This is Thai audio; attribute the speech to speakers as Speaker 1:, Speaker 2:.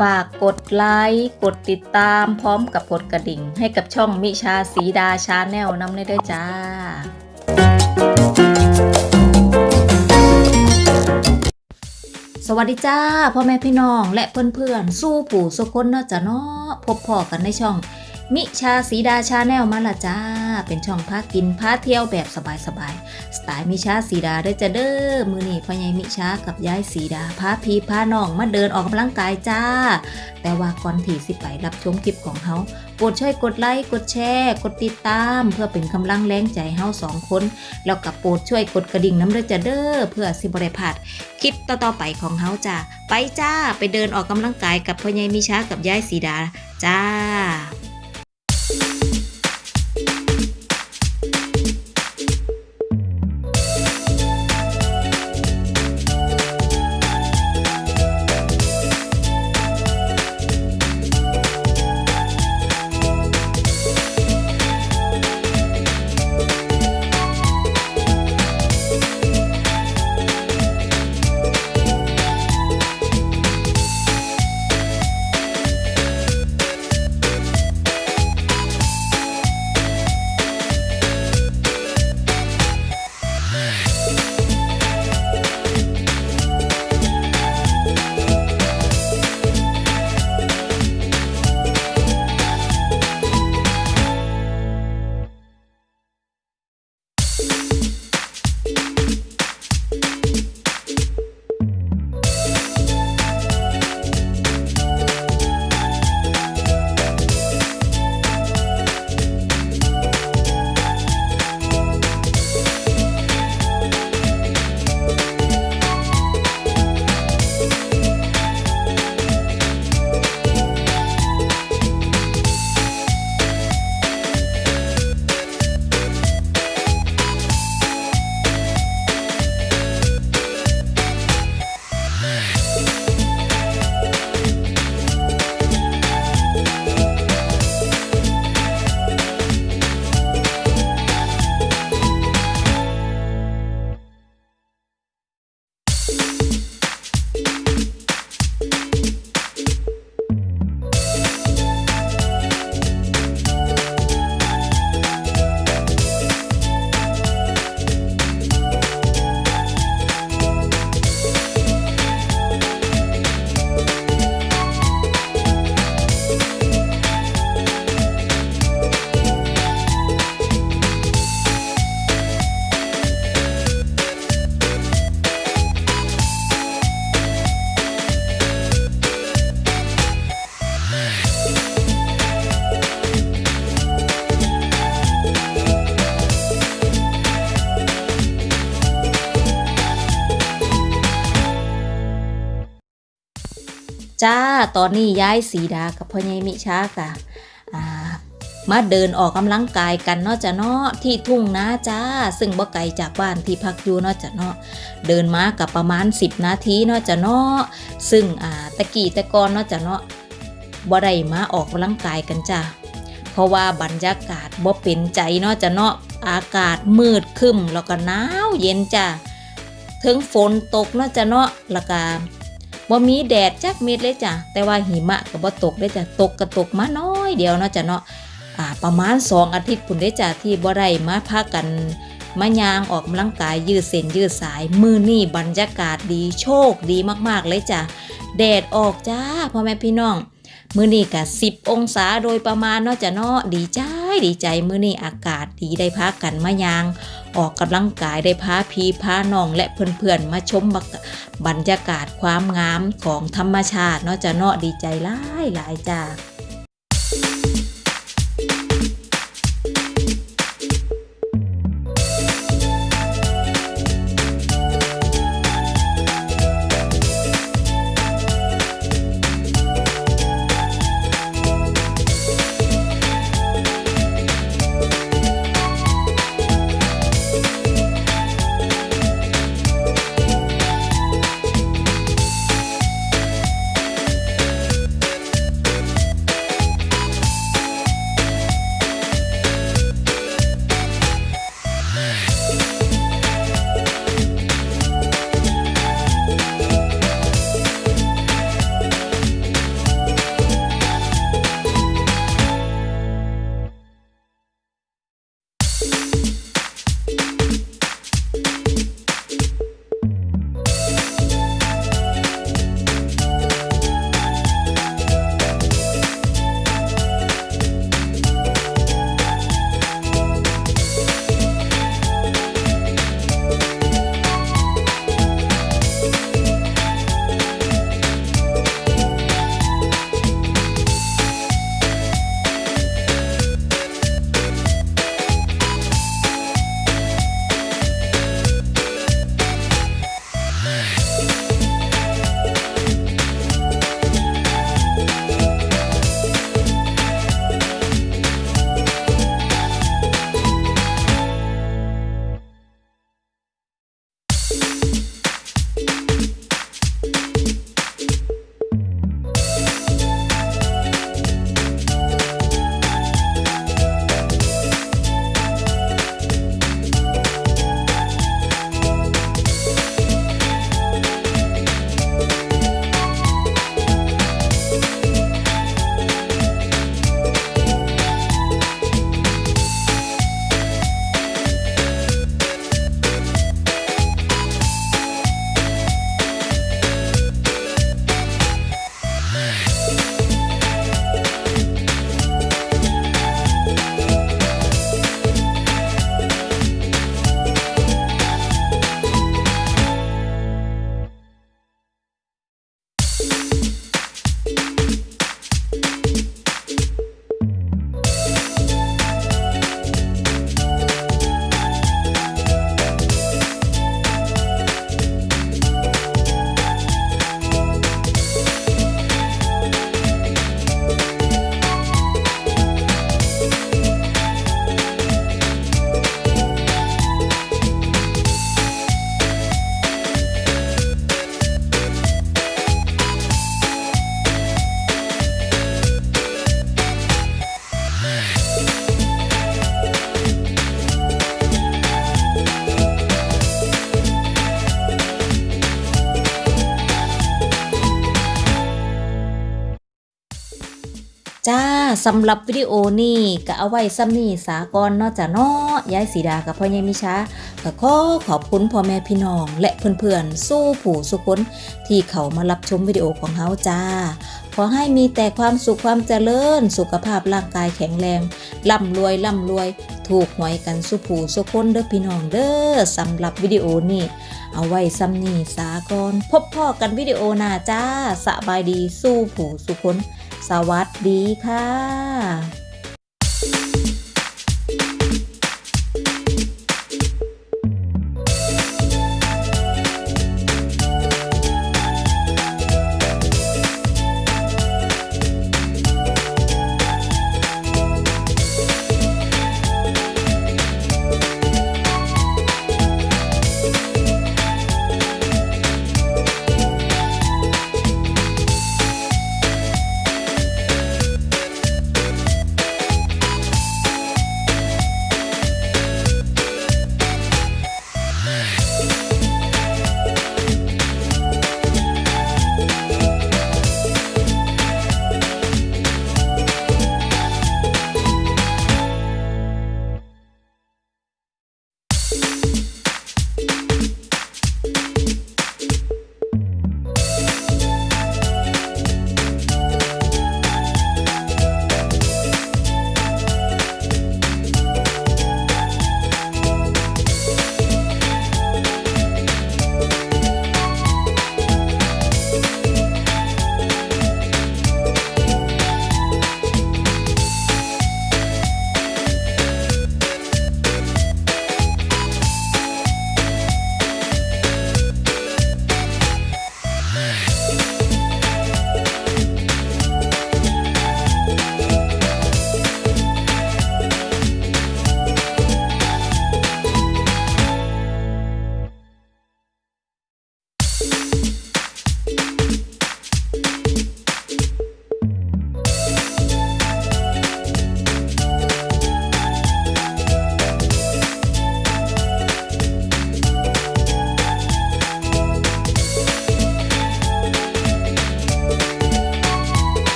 Speaker 1: ฝากกดไลค์กดติดตามพร้อมกับกดกระดิ่ง ให้กับช่องมิชาสีดาชาแนลน้ำได้ด้วยจ้าสวัสดีจ้าพ่อแม่พี่น้องและเพื่อนๆ สู้ผู้สุคนเนาะจ้ะเนาะพบพอกันในช่อง มิชาสีดาชาแนลมาละจ้า เป็นช่องพากินพาเที่ยวแบบสบายๆ สไตล์มิชาสีดาเด้อจะเด้อ มือนี่พ่อใหญ่มิชากับยายสีดาพาพีพาน้องมาเดินออกกำลังกายจ้า แต่ว่าก่อนที่สิไปรับชมคลิปของเขาโปรดช่วยกดไลค์กดแชร์ กดติดตาม เพื่อเป็นกำลังแรงใจเฮาสองคน แล้วกับโปรดช่วยกดกระดิ่งน้ำเด้อจะเด้อ เพื่อสิบริพลาดคลิปต่อๆไปของเฮาจ้าไปจ้าไปเดินออกกำลังกายกับพ่อใหญ่มิชากับยายสีดาจ้า ตอนนี้ย้ายสีดากับพ่อใหญ่มิชากะอ่ามาเดินออกกำลังกายกันเนาะจ้ะเนาะที่ทุ่งนาจ้า ซึ่งบ่ไกลจากบ้านที่พักอยู่เนาะจ้ะเนาะเดินมากับประมาณ 10 นาทีเนาะจ้ะเนาะซึ่งอ่าตะกี้ตะกอนเนาะจ้ะเนาะบ่ได้มาออกกำลังกายกันจ้าเพราะว่าบรรยากาศบ่เป็นใจเนาะจ้ะเนาะอากาศมืดคึมแล้วก็หนาวเย็นจ้าถึงฝนตกเนาะจ้ะเนาะแล้วก็ บ่มีแดดจักเม็ดเลยจ้ะแต่ว่าหิมะก็บ่ตกเลยจ้ะตกก็ตกมาน้อยเดียวเนาะจ้ะเนาะอ่าประมาณ 2 อาทิตย์พุ่นได้จ้ะที่บ่ได้มาพากันมายางออกกำลังกายยืดเส้นยืดสาย มือนี่บรรยากาศดีโชคดีมากๆเลยจ้ะแดดออกจ้าพ่อแม่พี่น้อง มือนี่กะ10องศาโดยประมาณเนาะจ้ะเนาะดีใจดีใจมือนี่อากาศดีได้พักกันมายาง ออกกำลังกายได้พาพีพาน้องและเพื่อนๆมาชมบรรยากาศความงามของธรรมชาติเนาะจ้ะเนาะดีใจหลายหลายจ้า you. สำหรับวิดีโอนี้ก็เอาไว้ซ้ำนี่สากอนเนาะจ้ะเนาะยายสีดากับพ่อใหญ่มิชาก็ขอขอบคุณพ่อแม่พี่น้อง และเพื่อนๆ สู้ผู้สุคนที่เขามารับชมวิดีโอของเฮาจ้า ขอให้มีแต่ความสุขความเจริญ สุขภาพร่างกายแข็งแรงร่ำรวยร่ำรวย ถูกหวยกันสุผู้สุคนเด้อพี่น้องเด้อสำหรับวิดีโอนี้เอาไว้ซ้ำนี่สากอนพบพ่อกันวิดีโอหน้าจ้าสบายดีสู้ผู้สุคน สวัสดีค่ะ